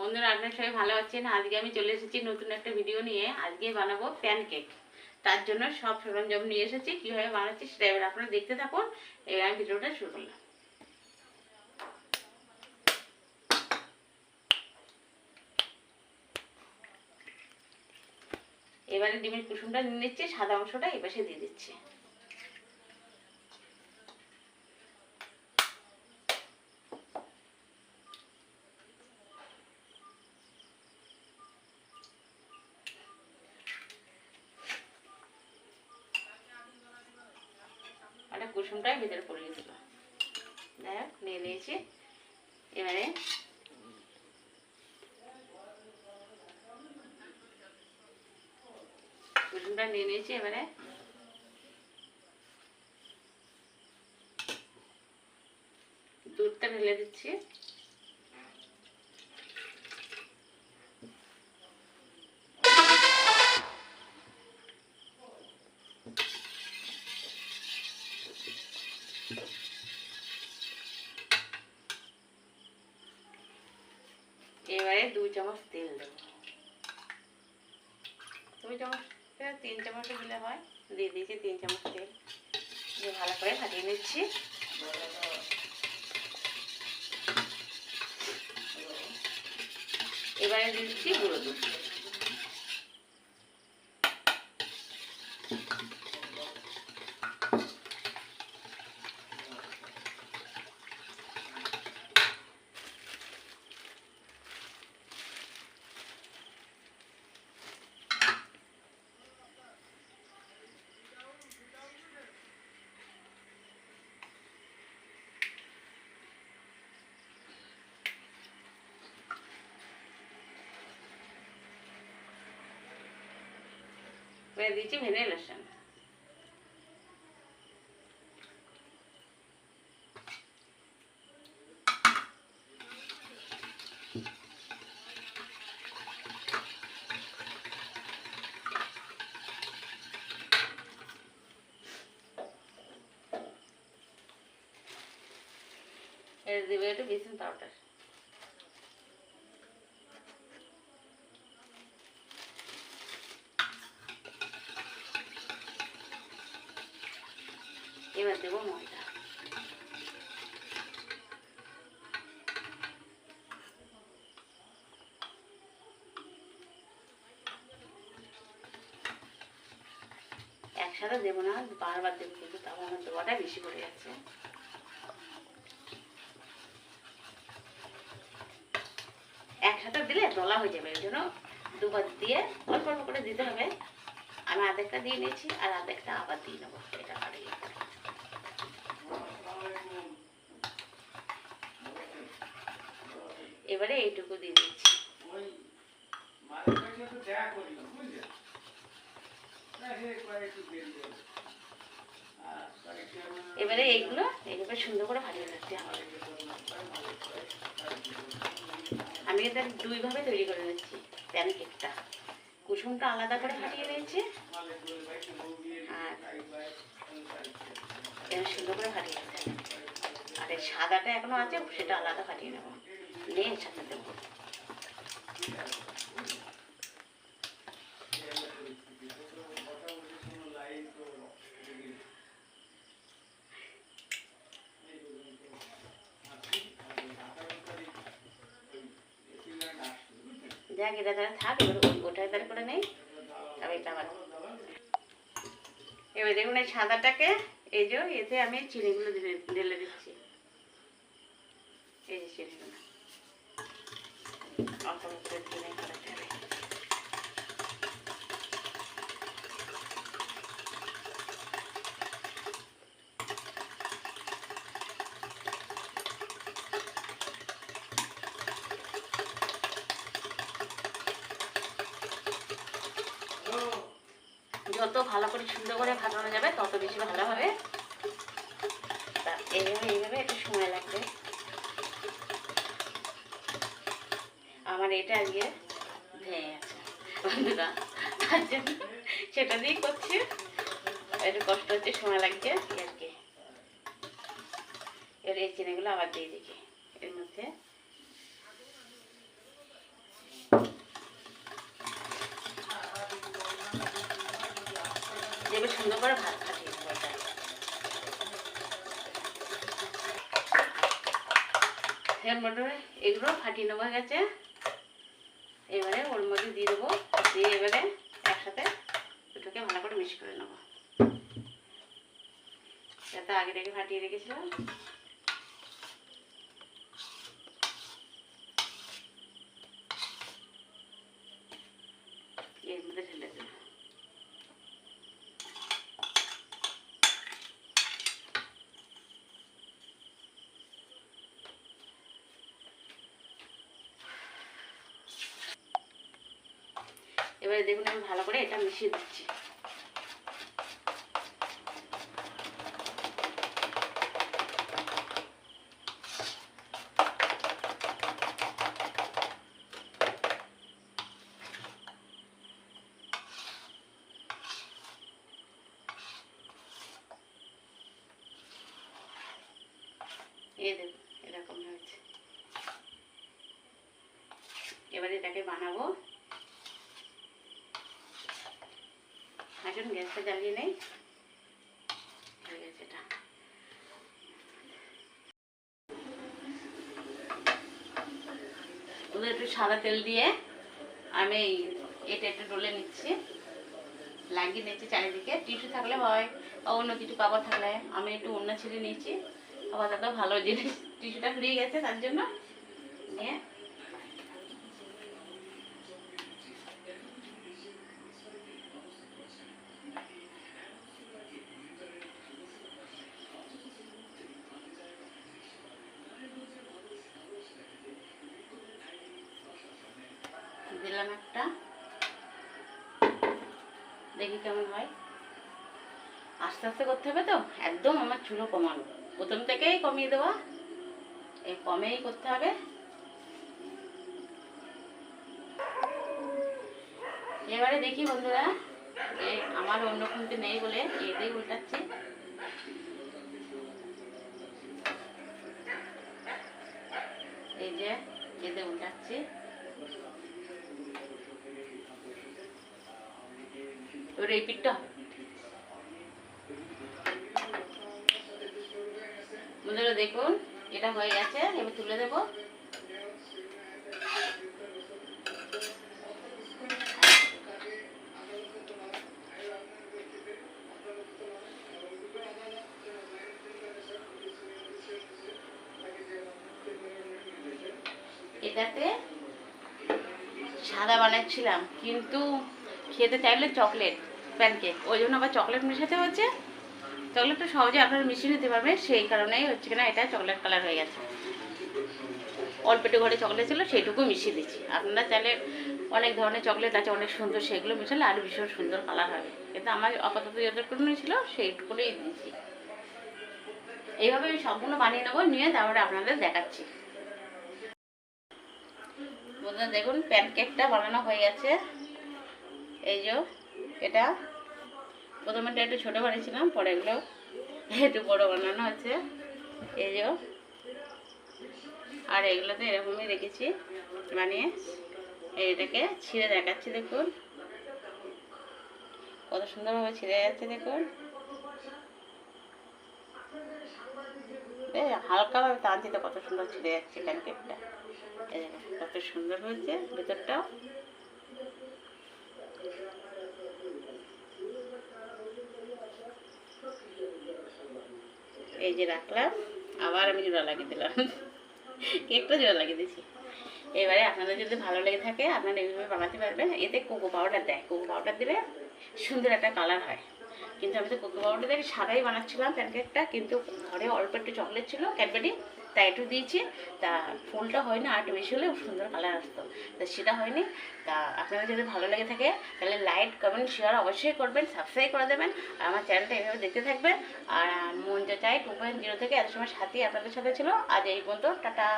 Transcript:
বন্ধুরা, আপনার সবাই ভালো আছেন? আজকে আমি চলে এসেছি নতুন একটা ভিডিও নিয়ে। আজকে বানাবো প্যানকেক তার জন্য সব সরঞ্জাম নিয়ে এসেছি। কীভাবে বানাচ্ছি সেটা এবার আপনারা দেখতে থাকুন। এবার আমি ভিডিওটা শুরু করলাম। এবারে ডিমের কুসুমটা নিয়ে নিচ্ছে, সাদা অংশটা এপাশে দিয়ে দিচ্ছি। একটা ভেতরে পড়িয়ে দিল দেখ, নিয়ে নিয়েছি। এবারে রসুনটা নিয়ে নিয়েছি, এবারে দুধটা ঢেলে দিচ্ছি। এবারে দুই চামচ তেল দেবো। দুই চামচ তিন চামচ দিলে হয়। দিয়ে দিয়েছি তিন চামচ তেল। দিয়ে ভালো করে ফাটিয়ে নিচ্ছি। এবারে দিচ্ছি গুঁড়ো দুধ। এবারে দিচ্ছি ভেনে লসুন দিবে একটু বেসিন পাউডার দেবো ময়দা একসাথে দেবো না, বারবার দেবো কিন্তু তাও আমার দেওয়াটা বেশি পড়ে যাচ্ছে একসাথে দিলে দলা হয়ে যাবে, ওই জন্য দুবার দিয়ে অল্প অল্প করে দিতে হবে। আমি আধেকটা দিয়ে নিয়েছি, আর আধেকটা আবার দিয়ে নেব, এটা কাটিয়ে এবারে এইটুকু দিয়ে দিচ্ছি। এবারে এইগুলো এইভাবে সুন্দর করে ভাজিয়ে নিচ্ছি আমি এটা দুইভাবে তৈরি করে নিচ্ছি প্যানকেকটা। কুসুমটা আলাদা করে ফাটিয়ে নিয়েছি আর সুন্দর করে ফাটিয়ে নিচ্ছি আর সাদাটা এখনও আছে সেটা আলাদা ফাটিয়ে নেব। নিয়ে এর সাথে দেবো যাক এটা তারা থাক ওটা তার করে নেই তবে এটা আবার এবার দেখুন এই সাদাটাকে, এই যে, এতে আমি চিনিগুলো ঢেলে দিচ্ছি এই যে চিনিগুলো চিনি যত ভালো করে সুন্দর করে ভাজানো যাবে, তত বেশি ভালো হবে। এইভাবে এইভাবে একটু সময় লাগবে। আমার এটা আগে ভেঙে সেটা দিয়ে করছি। একটু কষ্ট হচ্ছে, সময় লাগছে আর কি এর এই চিনিগুলো আবার দিয়ে দেখি। এর মধ্যে সুন্দর করে ভাত ফাটিয়ে এর মধ্যে হ্যাঁ, এগুলো ফাটিয়ে নেওয়া গেছে এবারে ওর মধ্যে দিয়ে দেবো। দিয়ে এবারে একসাথে দুটোকে ভালো করে মিক্স করে নেব। যাতে আগে থেকে ফাটিয়ে রেখেছিলাম এর মধ্যে ঢেলে দেবো এবারে দেখুন আমি ভালো করে এটা মিশিয়ে দিচ্ছি। এরকম হয়েছে। এবারে এটাকে বানাবো। আসুন গ্যাসটা জ্বালিয়ে নেই। একটু সাদা তেল দিয়ে আমি এটা একটু ডলে নিচ্ছি। লাগিয়ে নিচ্ছি চারিদিকে। টিস্যু থাকলে হয় বা অন্য কিছু কাপড় থাকলে আমি একটু অন্য ছিঁড়ে নিচ্ছি আবার ভালো জিনিস। টিস্যুটা ফুরিয়ে গেছে তার জন্য। নিয়ে দিলাম একটা। দেখি কেমন হয়। আস্তে আস্তে করতে হবে তো, একদম আমার চুলো কমানো। প্রথম থেকেই কমিয়ে দেওয়া। এই কমেই করতে হবে। এবারে দেখি বন্ধুরা এই আমার অন্য খুনতে নেই বলে এতেই উল্টাচ্ছি। এই যে এতে উল্টাচ্ছি। এবার এই পিঠটা। বন্ধুরা দেখুন, এটা হয়ে গেছে, এবার তুলে দেবো। এটাতে সাদা বানাচ্ছিলাম, কিন্তু খেতে চাইলে চকলেট প্যানকেক ওই জন্য আবার চকলেট মেশাতে হচ্ছে। চকলেটটা সহজে আপনারা মিশিয়ে নিতে পারবেন। সেই কারণেই হচ্ছে কিনা এটা চকলেট কালার হয়ে গেছে। অল্প একটু ঘরে চকলেট ছিল, সেইটুকু মিশিয়ে দিচ্ছি। আপনারা চাইলে অনেক ধরনের চকলেট আছে, অনেক সুন্দর, সেগুলো মিশালে আরও ভীষণ সুন্দর কালার হবে। কিন্তু আমার আপাতত যতটুকুনি ছিল সেইটুকুনি দিয়েছি। এইভাবে আমি সম্পূর্ণ বানিয়ে নেব, নিয়ে তারপরে আপনাদের দেখাচ্ছি। বন্ধুরা দেখুন প্যানকেকটা বানানো হয়ে গেছে। এই যে এটা। প্রথমে এটা একটু ছোটো বানিয়েছিলাম, পরে এগুলো একটু বড়ো বানানো হচ্ছে। এই যে আর এগুলোতে এরকমই রেখেছি, বানিয়ে। এইটাকে ছিঁড়ে দেখাচ্ছি, দেখুন। কত সুন্দরভাবে ছিঁড়ে যাচ্ছে, দেখুন। হালকাভাবে টানছি কত সুন্দর ছিঁড়ে যাচ্ছে প্যানকেকটা কত সুন্দর হয়েছে, ভেতরটাও। এই যে রাখলাম, আবার আমি জোড়া লাগিয়ে দিলাম। কেকটা জোড়া লাগিয়ে দিয়েছি। এবারে আপনাদের যদি ভালো লেগে থাকে, আপনারা এইভাবে বানাতে পারবেন। এতে কোকো পাউডার দেয়। কোকো পাউডার দিলে সুন্দর একটা কালার হয়। কিন্তু আমি তো কোকো পাউডার দিয়ে সাদাই বানাচ্ছিলাম প্যানকেকটা কিন্তু ঘরে অল্প একটু চকলেট ছিল, ক্যাডবেরি। তাই একটু দিয়েছি। তা ফুলটা হয় না আর বেশি হলে সুন্দর কালার আসতো। তা সেটা হয়নি। তা আপনাদের যদি ভালো লেগে থাকে, তাহলে লাইক কমেন্ট শেয়ার অবশ্যই করবেন সাবস্ক্রাইব করে দেবেন, আর আমার চ্যানেলটা এইভাবে দেখতে থাকবেন। আর মন যা চাই টু পয়েন্ট জিরো থেকে এত সময় সাথেই আপনাদের সাথে ছিল। আজ এই পর্যন্ত, টাটা।